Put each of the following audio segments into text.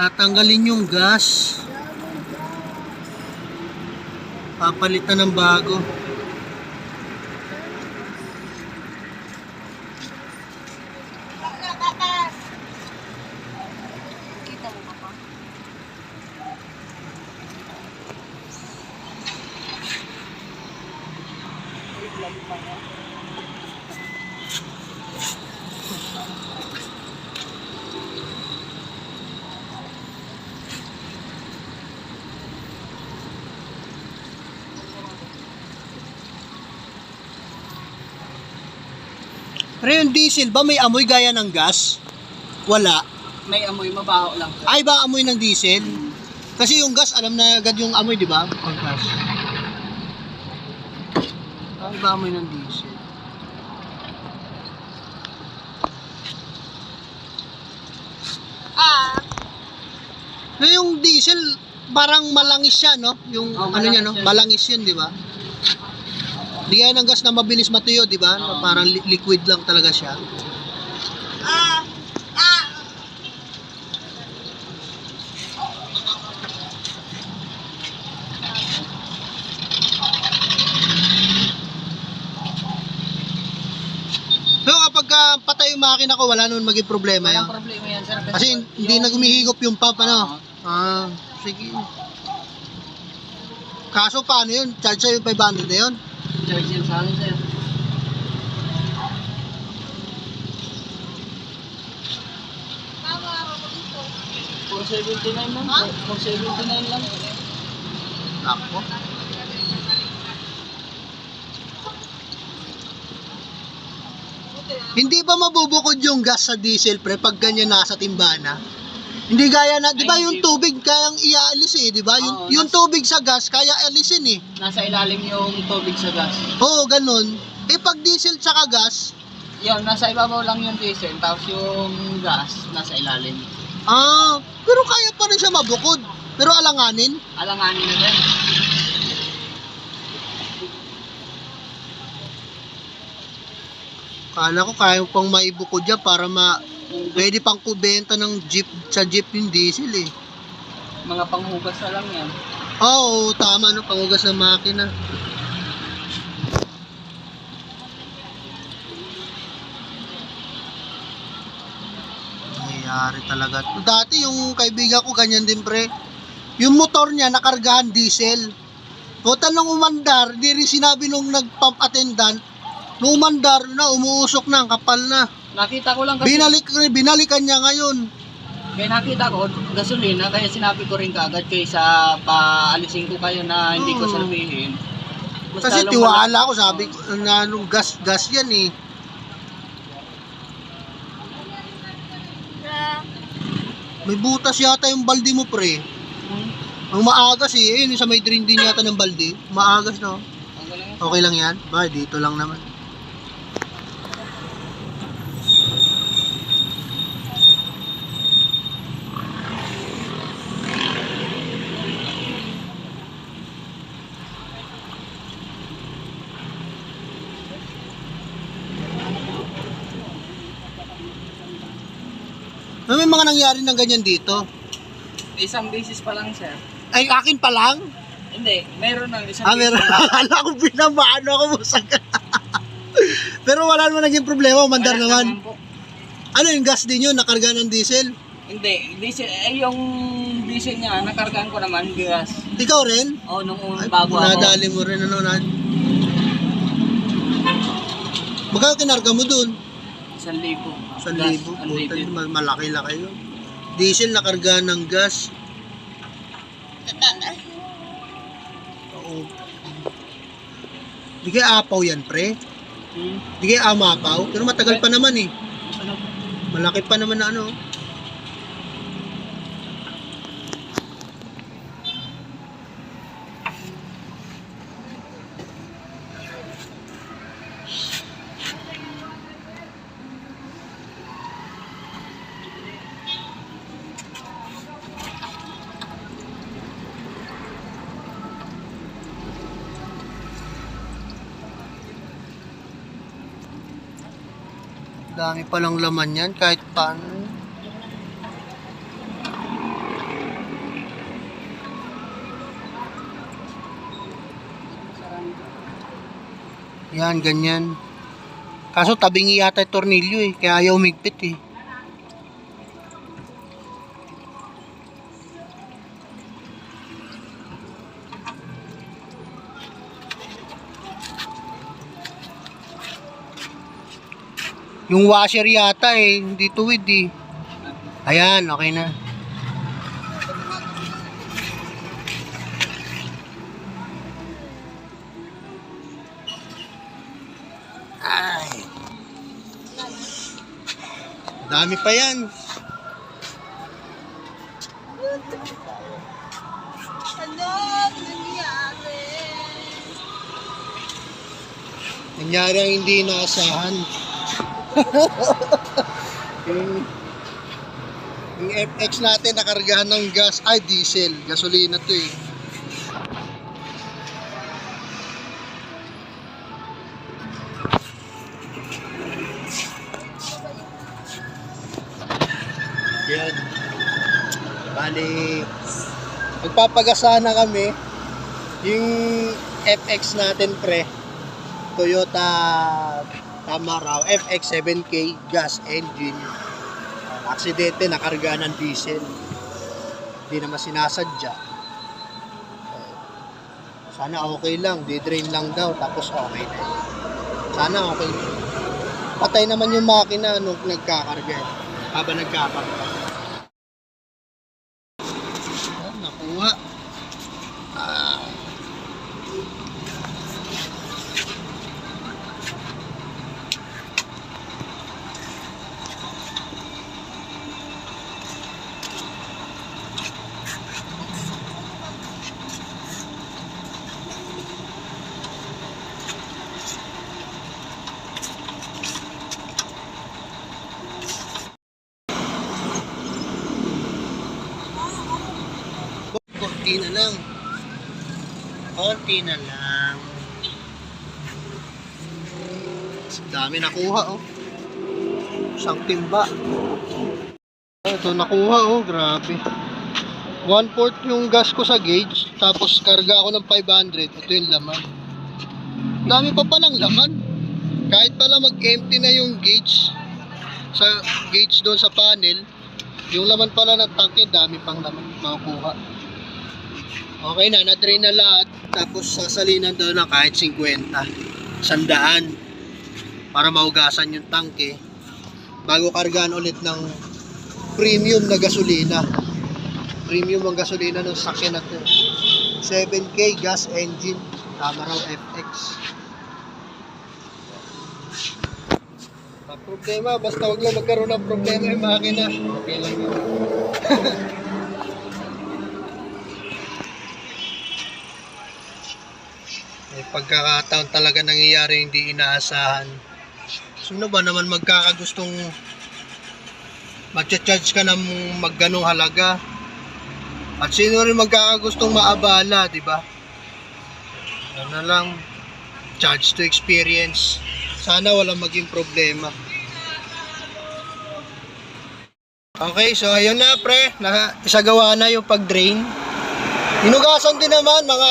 Tatanggalin yung gas. Papalitan ng bago. Kita mo Pero yung diesel ba may amoy gaya ng gas? Wala. May amoy, mabaho lang. sir. Ay ba amoy ng diesel? Kasi yung gas, alam na agad yung amoy, di ba? Ang gas. Ay ba amoy ng diesel? Ah, yung diesel, parang malangis siya, no? Yung Oh, ano niya, no? Malangis yun, di ba? Di kaya ng gas na mabilis matuyo, di ba? Oo. Parang li- liquid lang talaga siya. ah, ah. Kapag ah, patay yung makina ko, wala naman maging problema yan. Walang problema yan, sir. Kasi hindi na gumihigop yung pump, ano? Ah, sige. Kaso paano yun? Charge sa'yo yung 500 na yun? Yan sa akin, sir. Ako dito. 479 lang. Ha? 479 lang. Ako. Hindi ba mabubukod yung gas sa diesel pre pag ganyan nasa timbana? Hindi gaya na, 'di ba yung tubig kayang iaalis eh, 'di ba? Yung, Oo, yung nas- tubig sa gas kaya alisin eh. Nasa ilalim yung tubig sa gas. Oo, ganun. Eh pag diesel tsaka gas, Yun, nasa ibabaw lang yung diesel, tapos yung gas, nasa ilalim. ah, pero kaya pa rin siya mabukod. Pero alanganin, Alanganin na din. kala ko kaya pang maibukod dyan para ma pwede pang kubenta ng jeep sa jeep yung diesel eh. Mga panghugas na lang yan. Oo, tama no, pangugas ng makina. Nangyayari talaga. Dati yung kaibigan ko ganyan din pre. Yung motor niya nakargahan diesel. Total nung umandar, di rin sinabi nung nag-pump attendant, nung umandar na, umuusok na, kapal na. Nakita ko lang kasi, Binalik, binalikan niya ngayon. kaya nakita ko, gasolina, kaya sinabi ko rin kaagad kaysa paalisin ko kayo na hindi ko Oo. sabihin. Mas Kasi lalong tiwala ko, sabi ko, na nung gas, gas yan eh. May butas yata yung balde mo, pre. Hmm, Ang maagas eh. Ayun, sa may drain din yata ng balde. Maagas, no? ang galing. Okay lang yan? Ba, dito lang naman. May mga nangyari ng ganyan dito? Isang basis pa lang, sir. Ay, akin pa lang? Hindi, meron ng isang Ah, meron. Akala ko binamaan ako busag. Pero wala naman naging problema, mandar Wala naman. po. Ano yung gas din yun, nakarga ng diesel? Hindi, diesel, eh, yung diesel niya, nakargaan ko naman, gas. Ikaw rin? O, nung Ay, bago ako. nadali mo rin ano na. Magkano kinarga mo dun? Isang libo. Sa libo. Puta, malaki-laki yun. Diesel nakarga ng gas. Oo. Di kaya apaw yan, pre. Hmm. Di kaya amapaw. Pero matagal pa naman eh. Ano? Malaki pa naman na ano. Dami palang laman yan kahit paano. Yan, ganyan. Kaso tabingi yata yung tornilyo eh, kaya ayaw migpit eh. Yung washer yata eh, hindi tuwid eh. Ayan, okay na. Ay. Dami pa yan. Ano nangyari? Nangyari ang hindi inaasahan. yung, yung FX natin nakargahan ng gas, ay diesel, gasolina to eh. Yan. Bali, magpapagasana kami. Yung FX natin pre, Toyota Tamaraw FX7K gas engine. Aksidente, nakarga ng diesel. Hindi naman sinasadya. Sana okay lang, di-drain lang daw, tapos okay na. Sana okay. Patay naman yung makina nung nagkakarga. Habang nagkakarga. Ah, Nakuha. Ah, Konti na lang. Konti na lang. Dami nakuha oh. Isang timba. Ito nakuha oh, grabe. One fourth yung gas ko sa gauge, tapos karga ako ng 500. Ito yung laman. Dami pa palang laman. Kahit pala mag-empty na yung gauge sa gauge doon sa panel, yung laman pala ng tangke, dami pang laman makukuha. Okay na, na-drain na lahat. Tapos sasalinan daw na kahit 50. Sandaan. Para maugasan yung tangke. Bago kargaan ulit ng premium na gasolina. Premium ang gasolina ng sakyan na to. 7K gas engine. Tama raw FX. Problema, basta wag lang magkaroon ng problema yung makina. Okay lang yun. pagkakataon talaga nangyayari hindi inaasahan. Sino ba naman magkakagustong magcha-charge ka ng magganong halaga? At sino rin magkakagustong maabala, di ba? Ano lang, charge to experience. Sana walang maging problema. Okay, so ayun na pre, na, isagawa na yung pag-drain. Hinugasan din naman mga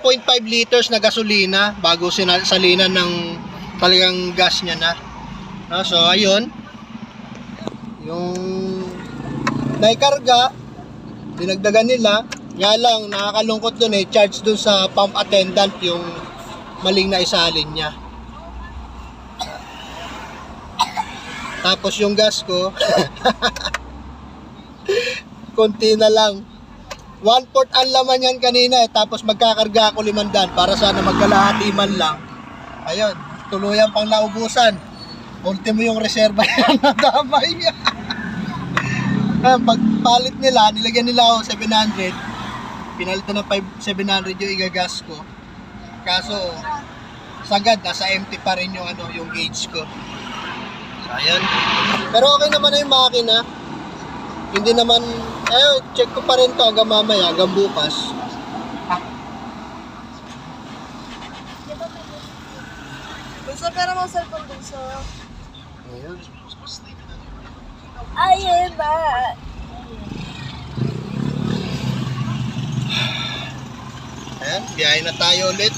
1.5 liters na gasolina bago salinan ng talagang gas niya na. No, so ayun. Yung naikarga, dinagdagan nila. Nga lang, nakakalungkot dun eh, charge dun sa pump attendant yung maling na isalin niya. Tapos yung gas ko, konti na lang. One fourth ang laman yan kanina eh, tapos magkakarga ako limandan para sana magkalahati man lang. Ayun, tuluyan pang naubusan. Ultimo yung reserva yan na damay. Ah, Pagpalit nila, nilagyan nila ako 700. Pinalitan ng 5, 700 yung igagas ko. Kaso, sagad, nasa empty pa rin yung, ano, yung gauge ko. So, ayun. Pero okay naman na yung makina. Hindi naman, eh, check ko pa rin to hanggang mamaya, hanggang bukas. Bunso, pero mo cellphone, Bunso. Ayun. Ayun ba? Ayan, biyahe na tayo ulit.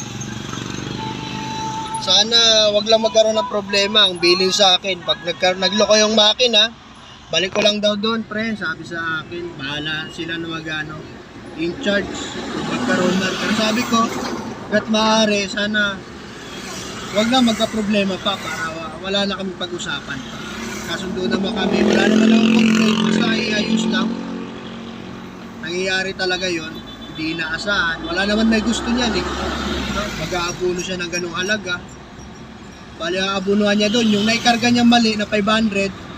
Sana wag lang magkaroon ng problema ang bilin sa akin. Pag nagkaroon, nagloko yung makina, balik ko lang daw doon, pre. Sabi sa akin, bahala sila na magano in charge magkaroon na. Pero sabi ko, kat maaari, sana wag na magka-problema pa para wa- wala na kami pag-usapan pa. Kasundo naman kami, wala naman akong complaint, basta iayos lang. Nangyayari talaga yon hindi inaasahan. Wala naman may gusto niyan eh. No? Mag-aabuno siya ng ganung halaga. Bali ang abunuhan niya doon, yung naikarga niya mali na 500,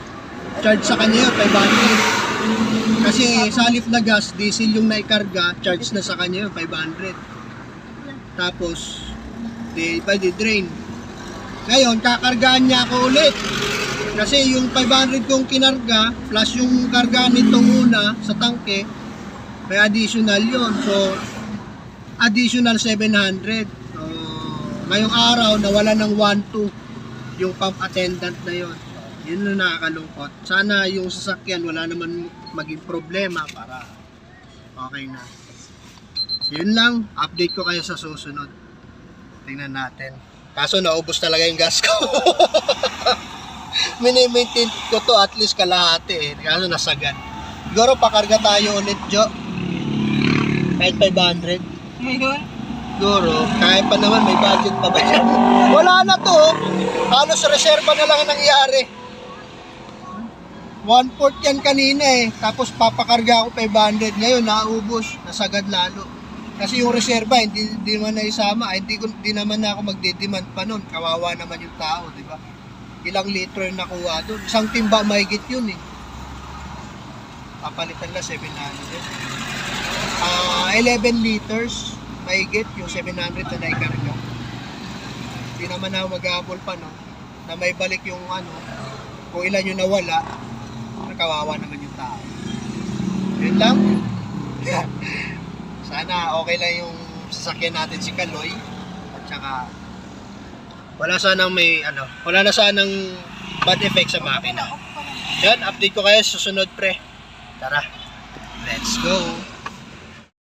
charge sa kanya yun, 500. Kasi sa halip na gas, diesel yung naikarga, charge na sa kanya yun, 500. Tapos, di pa di drain. Ngayon, kakargaan niya ako ulit. Kasi yung 500 kong kinarga, plus yung karga nitong una sa tangke, may additional yon So, additional 700. So, ngayong araw, nawala ng 1-2 yung pump attendant na yon. Yun na nakakalungkot. Sana yung sasakyan wala naman maging problema para okay na. So, yun lang. Update ko kayo sa susunod. Tingnan natin. Kaso naubos talaga yung gas ko. Mini-maintain ko to at least kalahati eh. Kaso nasagad. Siguro pakarga tayo ulit, Jo. Kahit 500. Ngayon? Siguro, kaya pa naman may budget pa ba yan? Wala na to. oh. Halos reserva na lang ang nangyari. One fourth yan kanina eh. Tapos papakarga ako 500. Ngayon, naubos. Nasagad lalo. Kasi yung reserva, hindi, hindi naman naisama. Ay, Hindi, hindi naman na ako magde-demand pa nun. Kawawa naman yung tao, di ba? Ilang litro yung nakuha doon. Isang timba mahigit yun eh. Papalitan na 700. Ah, 11 liters mahigit yung 700 na naikarga. Hindi naman ako mag-aabol pa, no? Na may balik yung ano, kung ilan yung nawala, nakawawa naman yung tao. Yun lang. Sana okay lang yung sasakyan natin si Kaloy. At saka, wala sanang may, ano, wala na sanang bad effect sa makina. Yan, update ko kayo sa susunod pre. Tara, let's go.